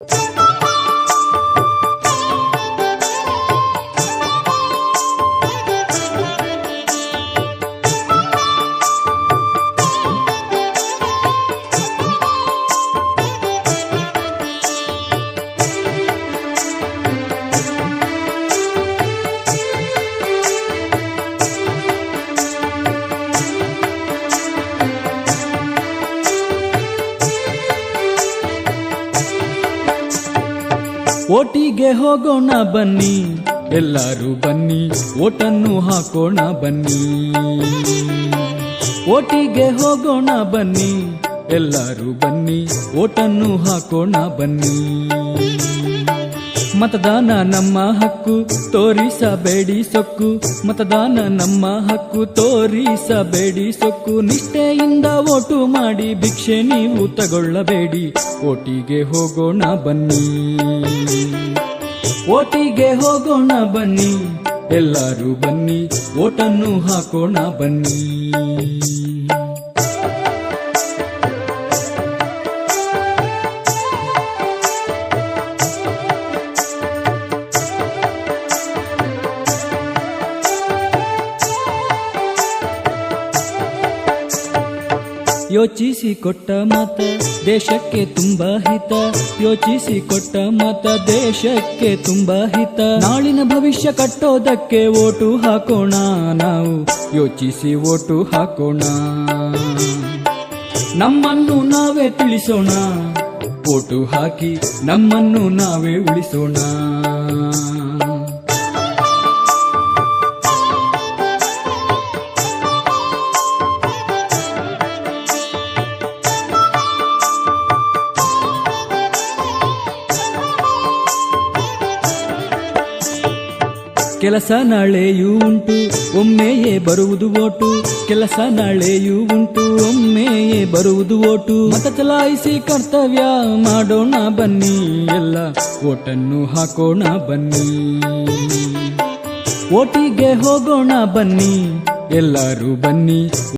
you. ಓಟಿಗೆ ಹೋಗೋಣ ಬನ್ನಿ. ಎಲ್ಲರೂ ಬನ್ನಿ. ಓಟನ್ನು ಹಾಕೋಣ ಬನ್ನಿ. ಓಟಿಗೆ ಹೋಗೋಣ ಬನ್ನಿ. ಎಲ್ಲರೂ ಬನ್ನಿ. ಓಟನ್ನು ಹಾಕೋಣ ಬನ್ನಿ. ಮತದಾನ ನಮ್ಮ ಹಕ್ಕು, ತೋರಿಸಬೇಡಿ ಸೊಕ್ಕು. ಮತದಾನ ನಮ್ಮ ಹಕ್ಕು, ತೋರಿಸಬೇಡಿ ಸೊಕ್ಕು. ನಿಷ್ಠೆಯಿಂದ ಓಟು ಮಾಡಿ ಭಿಕ್ಷೆ ನೀವು ತಗೊಳ್ಳಬೇಡಿ. ಓಟಿಗೆ ಹೋಗೋಣ ಬನ್ನಿ. ಓಟಿಗೆ ಹೋಗೋಣ ಬನ್ನಿ. ಎಲ್ಲರೂ ಬನ್ನಿ, ಓಟನ್ನು ಹಾಕೋಣ ಬನ್ನಿ. ಯೋಚಿಸಿ ಕೊಟ್ಟ ಮತ ದೇಶಕ್ಕೆ ತುಂಬ ಹಿತ. ಯೋಚಿಸಿ ಕೊಟ್ಟ ಮತ ದೇಶಕ್ಕೆ ತುಂಬ ಹಿತ. ನಾಳಿನ ಭವಿಷ್ಯ ಕಟ್ಟೋದಕ್ಕೆ ಓಟು ಹಾಕೋಣ ನಾವು. ಯೋಚಿಸಿ ಓಟು ಹಾಕೋಣ. ನಮ್ಮನ್ನು ನಾವೇ ತಿಳಿಸೋಣ. ಓಟು ಹಾಕಿ ನಮ್ಮನ್ನು ನಾವೇ ಉಳಿಸೋಣ. ಕೆಲಸ ನಾಳೆಯೂ ಉಂಟು, ಒಮ್ಮೆಯೇ ಬರುವುದು ಓಟು. ಕೆಲಸ ನಾಳೆಯೂ ಉಂಟು, ಒಮ್ಮೆಯೇ ಬರುವುದು ಓಟು. ಮತ ಚಲಾಯಿಸಿ ಕರ್ತವ್ಯ ಮಾಡೋಣ ಬನ್ನಿ, ಎಲ್ಲ ಓಟನ್ನು ಹಾಕೋಣ ಬನ್ನಿ. ಓಟಿಗೆ ಹೋಗೋಣ ಬನ್ನಿ, ಎಲ್ಲರೂ ಬನ್ನಿ.